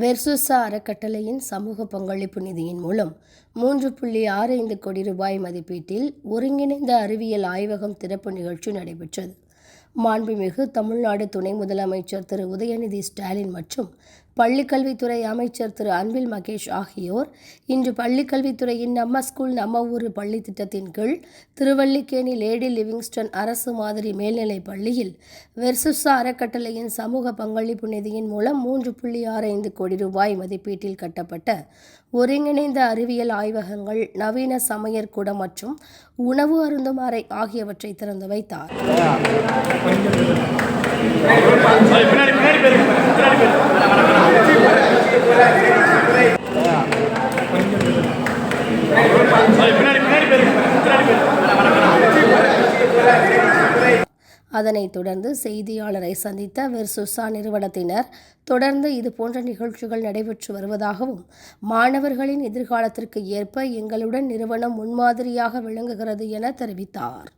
வெர்சுசா அறக்கட்டளையின் சமூக பங்களிப்பு நிதியின் மூலம் மூன்று புள்ளி ஆறு ஐந்து கோடி ரூபாய் மதிப்பீட்டில் ஒருங்கிணைந்த அறிவியல் ஆய்வகம் திறப்பு நிகழ்ச்சி நடைபெற்றது. மாண்புமிகு தமிழ்நாடு துணை முதலமைச்சர் திரு. உதயநிதி ஸ்டாலின் மற்றும் பள்ளிக்கல்வித்துறை அமைச்சர் திரு. அன்பில் மகேஷ் ஆகியோர் இன்று பள்ளிக்கல்வித்துறையின் நம்ம ஸ்கூல் நம்ம ஊர் பள்ளி திட்டத்தின் கீழ் திருவல்லிக்கேணி லேடி லிவிங்ஸ்டன் அரசு மாதிரி மேல்நிலைப் பள்ளியில் வெர்சுசா அறக்கட்டளையின் சமூக பங்களிப்பு நிதியின் மூலம் மூன்று புள்ளி ஆறு ஐந்து கோடி ரூபாய் மதிப்பீட்டில் கட்டப்பட்ட ஒருங்கிணைந்த அறிவியல் ஆய்வகங்கள் நவீன சமையற்கூடம் மற்றும் உணவு அருந்தும் அறை ஆகியவற்றை திறந்து வைத்தார். அதனைத் தொடர்ந்து செய்தியாளரை சந்தித்த வெர்சுசா நிறுவனத்தினர் தொடர்ந்து இதுபோன்ற நிகழ்ச்சிகள் நடைபெற்று வருவதாகவும் மாணவர்களின் எதிர்காலத்திற்கு ஏற்ப எங்களுடன் நிறுவனம் முன்மாதிரியாக விளங்குகிறது என தெரிவித்தார்.